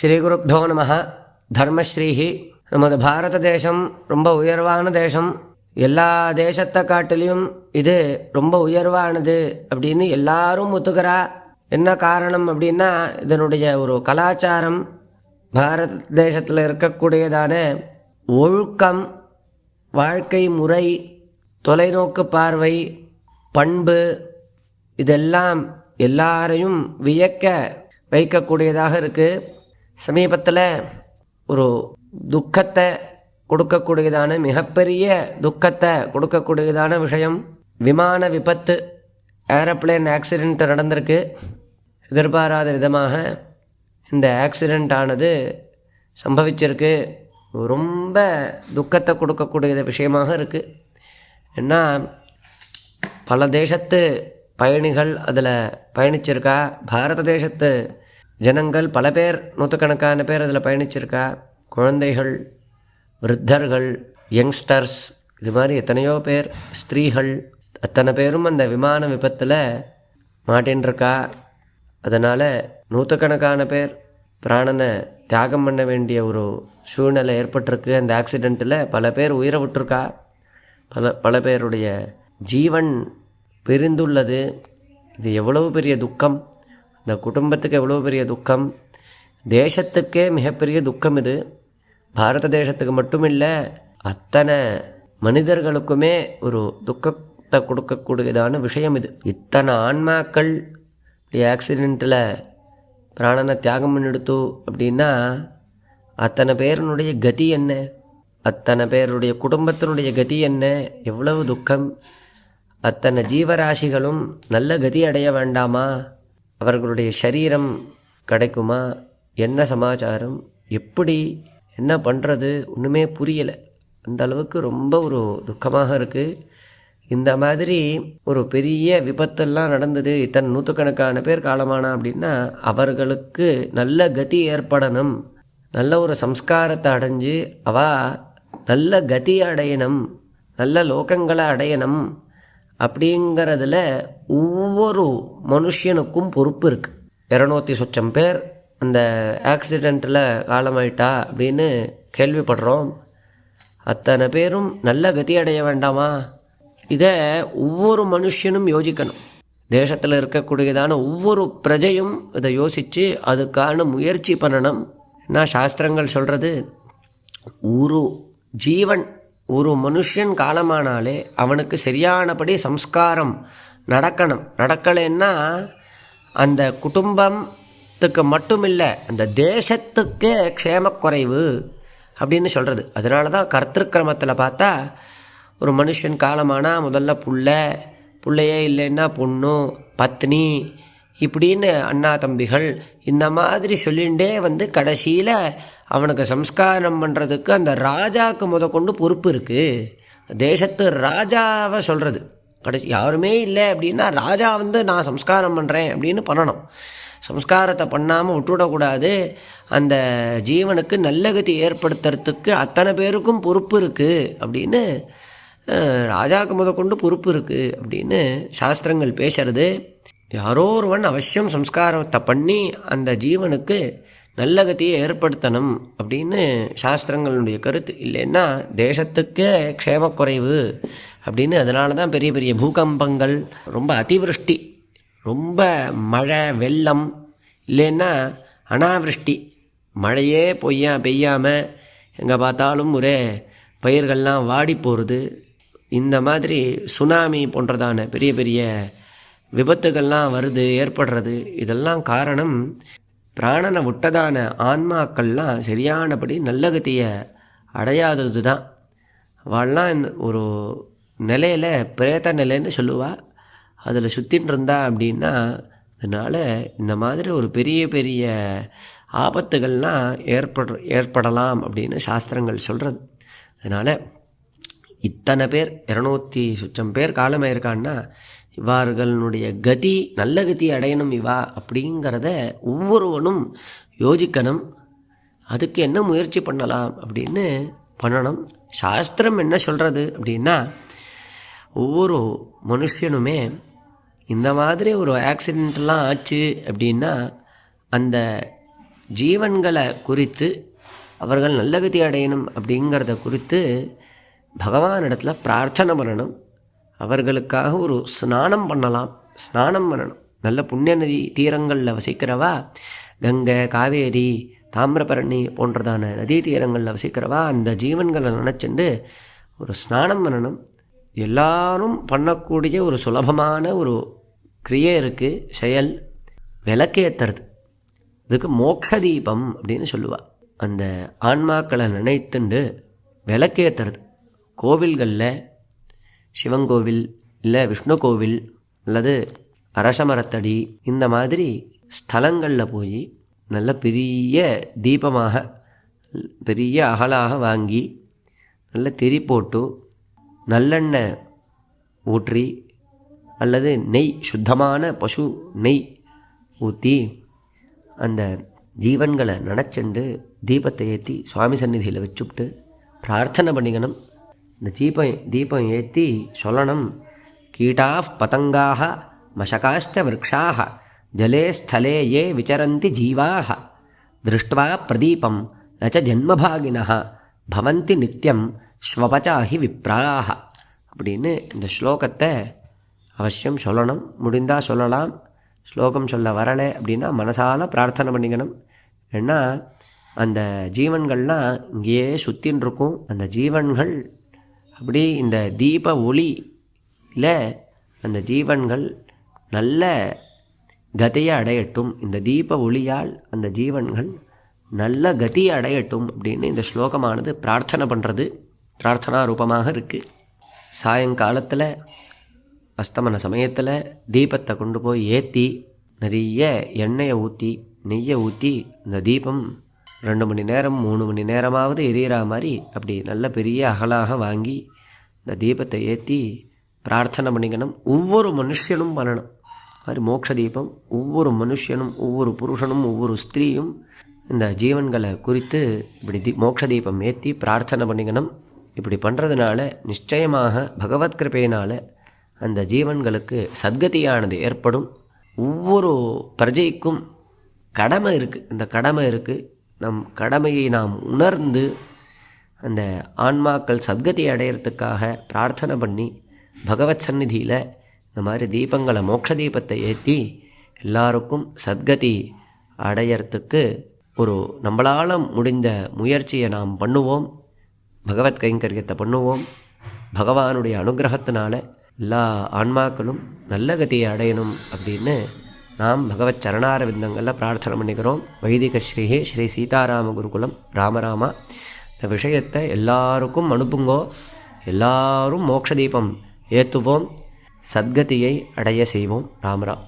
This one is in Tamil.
ஸ்ரீகுருப்போ நம. தர்மஸ்ரீஹி. நமது பாரத தேசம் ரொம்ப உயர்வான தேசம். எல்லா தேசத்தை காட்டிலையும் இது ரொம்ப உயர்வானது அப்படின்னு எல்லாரும் ஒத்துக்கிறா. என்ன காரணம் அப்படின்னா இதனுடைய ஒரு கலாச்சாரம் பாரத தேசத்தில் இருக்கக்கூடியதான ஒழுக்கம் வாழ்க்கை முறை தொலைநோக்கு பார்வை பண்பு இதெல்லாம் எல்லாரையும் வியக்க வைக்கக்கூடியதாக இருக்குது சமீபத்தில் ஒரு துக்கத்தை கொடுக்கக்கூடியதான மிகப்பெரிய துக்கத்தை கொடுக்கக்கூடியதான விஷயம் விமான விபத்து ஏரோப்ளேன் ஆக்சிடெண்ட் நடந்திருக்கு. எதிர்பாராத விதமாக இந்த ஆக்சிடெண்ட் ஆனது சம்பவிச்சிருக்கு. ரொம்ப துக்கத்தை கொடுக்கக்கூடிய விஷயமாக இருக்குது ஏன்னா பல தேசத்து பயணிகள் அதில் பயணிச்சிருக்கா. பாரத தேசத்து ஜனங்கள் பல பேர் நூற்றுக்கணக்கான பேர் அதில் பயணிச்சிருக்கா? குழந்தைகள் விருத்தர்கள் யங்ஸ்டர்ஸ் இது மாதிரி எத்தனையோ பேர் ஸ்திரீகள் அத்தனை பேரும் அந்த விமான விபத்தில் மாட்டின்ருக்கா அதனால் நூற்றுக்கணக்கான பேர் பிராணனை தியாகம் பண்ண வேண்டிய ஒரு சூழ்நிலை ஏற்பட்டிருக்கு. அந்த ஆக்சிடெண்ட்டில் பல பேர் உயிரை விட்டுருக்கா? பல பல பேருடைய ஜீவன் பிரிந்துள்ளது. இது எவ்வளவு பெரிய துக்கம். இந்த குடும்பத்துக்கு எவ்வளோ பெரிய துக்கம்? தேசத்துக்கே மிகப்பெரிய துக்கம் இது. பாரத தேசத்துக்கு மட்டும் இல்லை அத்தனை மனிதர்களுக்குமே ஒரு துக்கத்தை கொடுக்கக்கூடியதான விஷயம் இது. இத்தனை ஆன்மாக்கள் இப்படி ஆக்சிடெண்ட்டில் பிராணனை தியாகம் பண்ணிடுத்து அப்படின்னா அத்தனை பேருனுடைய கதி என்ன? அத்தனை பேருடைய குடும்பத்தினுடைய கதி என்ன? எவ்வளவு துக்கம்? அத்தனை ஜீவராசிகளும் நல்ல கதி அடைய வேண்டாமா? அவர்களுடைய சரீரம் கிடைக்குமா? என்ன சமாச்சாரம்? எப்படி? என்ன பண்ணுறது ஒன்றுமே புரியலை. அந்த அளவுக்கு ரொம்ப ஒரு துக்கமாக இருக்குது இந்த மாதிரி ஒரு பெரிய விபத்தெல்லாம் நடந்தது. இத்தனை நூற்றுக்கணக்கான பேர் காலமானா அப்படின்னா அவர்களுக்கு நல்ல கதி ஏற்படணும். நல்ல ஒரு சம்ஸ்காரத்தை அடைஞ்சு அவ நல்ல கதி அடையணும். நல்ல லோகங்களை அடையணும். அப்படிங்கிறதுல ஒவ்வொரு மனுஷனுக்கும் பொறுப்பு இருக்குது இரநூத்தி சொச்சம் பேர் அந்த ஆக்சிடெண்ட்டில் காலமாயிட்டா அப்படின்னு கேள்விப்படுறோம். அத்தனை பேரும் நல்ல கதி அடைய வேண்டாமா? இதை ஒவ்வொரு மனுஷனும் யோசிக்கணும். தேசத்தில் இருக்கக்கூடியதான ஒவ்வொரு பிரஜையும் இதை யோசித்து அதுக்கான முயற்சி பண்ணணும். நான் சாஸ்திரங்கள் சொல்கிறது ஒரு ஜீவன் ஒரு மனுஷன் காலமானாலே அவனுக்கு சரியானபடி சம்ஸ்காரம் நடக்கணும். நடக்கலைன்னா அந்த குடும்பத்துக்கு மட்டும் இல்லை அந்த தேசத்துக்கே க்ஷேமக்குறைவு அப்படின்னு சொல்கிறது அதனால தான் கர்த்திருக்கிரமத்தில் பார்த்தா ஒரு மனுஷன் காலமானால் முதல்ல புள்ள பிள்ளையே இல்லைன்னா பொண்ணு பத்னி இப்படின்னு அண்ணா தம்பிகள் இந்த மாதிரி சொல்லிகிட்டே வந்து கடைசியில் அவனுக்கு சம்ஸ்காரம் பண்ணுறதுக்கு அந்த ராஜாவுக்கு முத கொண்டு பொறுப்பு இருக்குது தேசத்து ராஜாவை சொல்கிறது கடைசி யாருமே இல்லை அப்படின்னா ராஜா வந்து நான் சம்ஸ்காரம் பண்ணுறேன் அப்படின்னு பண்ணணும். சம்ஸ்காரத்தை பண்ணாமல் விட்டுவிடக்கூடாது அந்த ஜீவனுக்கு நல்ல கதி ஏற்படுத்துறதுக்கு அத்தனை பேருக்கும் பொறுப்பு இருக்குது அப்படின்னு ராஜாவுக்கு முத கொண்டு பொறுப்பு இருக்குது அப்படின்னு சாஸ்திரங்கள் பேசுறது. யாரோ ஒருவன் அவசியம் சம்ஸ்காரத்தை பண்ணி அந்த ஜீவனுக்கு நல்ல கதியை ஏற்படுத்தணும் அப்படின்னு சாஸ்திரங்களுடைய கருத்து. இல்லைன்னா தேசத்துக்கே க்ஷேமக்குறைவு அப்படின்னு அதனால தான் பெரிய பெரிய பூகம்பங்கள் ரொம்ப அதிவிருஷ்டி ரொம்ப மழை வெள்ளம் இல்லைன்னா அனாவிருஷ்டி மழையே பொய்யா பெய்யாமல் எங்கே பார்த்தாலும் ஒரே பயிர்கள்லாம் வாடி போகிறது இந்த மாதிரி சுனாமி போன்றதான பெரிய பெரிய விபத்துகள்லாம் வருது ஏற்படுறது. இதெல்லாம் காரணம் பிராணனை விட்டதான ஆன்மாக்கள்லாம் சரியானபடி நல்ல கதியை அடையாதது தான் அவள்லாம் இந்த ஒரு நிலையில் பிரேத நிலைன்னு சொல்லுவாள் அதில் சுற்றின்னு இருந்தா அப்படின்னா அதனால் இந்த மாதிரி ஒரு பெரிய பெரிய ஆபத்துகள்லாம் ஏற்பட ஏற்படலாம் அப்படின்னு சாஸ்திரங்கள் சொல்கிறது அதனால் இத்தனை பேர் இரநூத்தி சுச்சம் பேர் காலமாயிருக்கான்னா இவர்களுடைய கதி நல்ல கதி அடையணும் இவா அப்படிங்கிறத ஒவ்வொருவனும் யோசிக்கணும். அதுக்கு என்ன முயற்சி பண்ணலாம் அப்படின்னு பண்ணணும். சாஸ்திரம் என்ன சொல்கிறது அப்படின்னா ஒவ்வொரு மனுஷனுமே இந்த மாதிரி ஒரு ஆக்சிடெண்ட்லாம் ஆச்சு அப்படின்னா அந்த ஜீவன்களை குறித்து அவர்கள் நல்ல கதி அடையணும் அப்படிங்கிறத குறித்து பகவானிடத்தில் பிரார்த்தனை பண்ணணும். அவர்களுக்காக ஒரு ஸ்நானம் பண்ணலாம். ஸ்நானம் பண்ணணும். நல்ல புண்ணிய நதி தீரங்களில் வசிக்கிறவா? கங்கை காவேரி தாமிரபரணி போன்றதான நதி தீரங்களில் வசிக்கிறவா? அந்த ஜீவன்களை நினச்சிண்டு ஒரு ஸ்நானம் பண்ணணும். எல்லாரும் பண்ணக்கூடிய ஒரு சுலபமான ஒரு கிரியை இருக்குது செயல் விளக்கேற்றுறது இதுக்கு மோட்ச தீபம் அப்படின்னு சொல்லுவாள் அந்த ஆன்மாக்களை நினைத்துண்டு விளக்கேற்றுறது கோவில்களில் சிவங்கோவில் இல்லை விஷ்ணு கோவில் அல்லது அரசமரத்தடி இந்த மாதிரி ஸ்தலங்களில் போய் நல்ல பெரிய தீபமாக பெரிய அகலாக வாங்கி நல்ல தெரி போட்டு நல்லெண்ணெய் ஊற்றி அல்லது நெய் சுத்தமான பசு நெய் ஊற்றி அந்த ஜீவன்களை நினச்சண்டு தீபத்தை ஏற்றி சுவாமி சந்நிதியில் வச்சுவிட்டு பிரார்த்தனை பண்ணிக்கணும். இந்த தீபம் தீபம் ஏற்றி சொல்லணும் கீட்டா பதங்காக மசகாஷ்ட விரக்ஷாக ஜலே ஸ்தலே ஏ விச்சரந்தி ஜீவாக திருஷ்டுவா பிரதீபம் நச்ச ஜன்மபாகினः பவந்தி நித்தியம் ஸ்வபச்சாகி விப்ராக அப்படின்னு இந்த ஸ்லோகத்தை அவசியம் சொல்லணும் முடிந்தால் சொல்லலாம். ஸ்லோகம் சொல்ல வரலை அப்படின்னா மனசால் பிரார்த்தனை பண்ணிக்கணும். ஏன்னா அந்த ஜீவன்கள்லாம் இங்கேயே சுற்றின்னு இருக்கும் அந்த ஜீவன்கள் அப்படி இந்த தீப ஒளியில் அந்த ஜீவன்கள் நல்ல கதையை அடையட்டும். இந்த தீப ஒளியால் அந்த ஜீவன்கள் நல்ல கதியை அடையட்டும் அப்படின்னு இந்த ஸ்லோகமானது பிரார்த்தனை பண்ணுறது பிரார்த்தனா ரூபமாக இருக்குது சாயங்காலத்தில் அஸ்தமன சமயத்தில் தீபத்தை கொண்டு போய் ஏற்றி நிறைய எண்ணெயை ஊற்றி நெய்யை ஊற்றி இந்த தீபம் ரெண்டு மணி நேரம் மூணு மணி நேரமாவது எரியிற மாதிரி அப்படி நல்ல பெரிய அகலாக வாங்கி இந்த தீபத்தை ஏற்றி பிரார்த்தனை பண்ணிக்கணும். ஒவ்வொரு மனுஷனும் பண்ணணும். மாதிரி மோட்ச தீபம் ஒவ்வொரு மனுஷனும் ஒவ்வொரு புருஷனும் ஒவ்வொரு ஸ்திரீயும் இந்த ஜீவன்களை குறித்து இப்படி தீ மோட்ச தீபம் ஏற்றி பிரார்த்தனை பண்ணிக்கணும். இப்படி பண்ணுறதுனால நிச்சயமாக பகவத் கிருபையினால் அந்த ஜீவன்களுக்கு சத்கதியானது ஏற்படும். ஒவ்வொரு பிரஜைக்கும் கடமை இருக்குது இந்த கடமை இருக்குது நம் கடமையை நாம் உணர்ந்து அந்த ஆன்மாக்கள் சத்கதி அடையிறதுக்காக பிரார்த்தனை பண்ணி பகவத் சந்நிதியில் இந்த மாதிரி தீபங்களை மோட்ச தீபத்தை ஏற்றி எல்லாருக்கும் சத்கதி அடையறதுக்கு ஒரு நம்மளால் முடிந்த முயற்சியை நாம் பண்ணுவோம். பகவத் கைங்கரியத்தை பண்ணுவோம். பகவானுடைய அனுகிரகத்தினால எல்லா ஆன்மாக்களும் நல்ல கதியை அடையணும் அப்படின்னு நாம் பகவத் சரணார விந்தங்களில் பிரார்த்தனை பண்ணிக்கிறோம். வைதிக ஸ்ரீ ஸ்ரீ சீதாராம குருகுலம். ராமராமா இந்த விஷயத்தை எல்லாருக்கும் அனுப்புங்கோ. எல்லாரும் மோக்ஷதீபம் ஏற்றுவோம் சத்கதியை அடைய செய்வோம். ராமராம்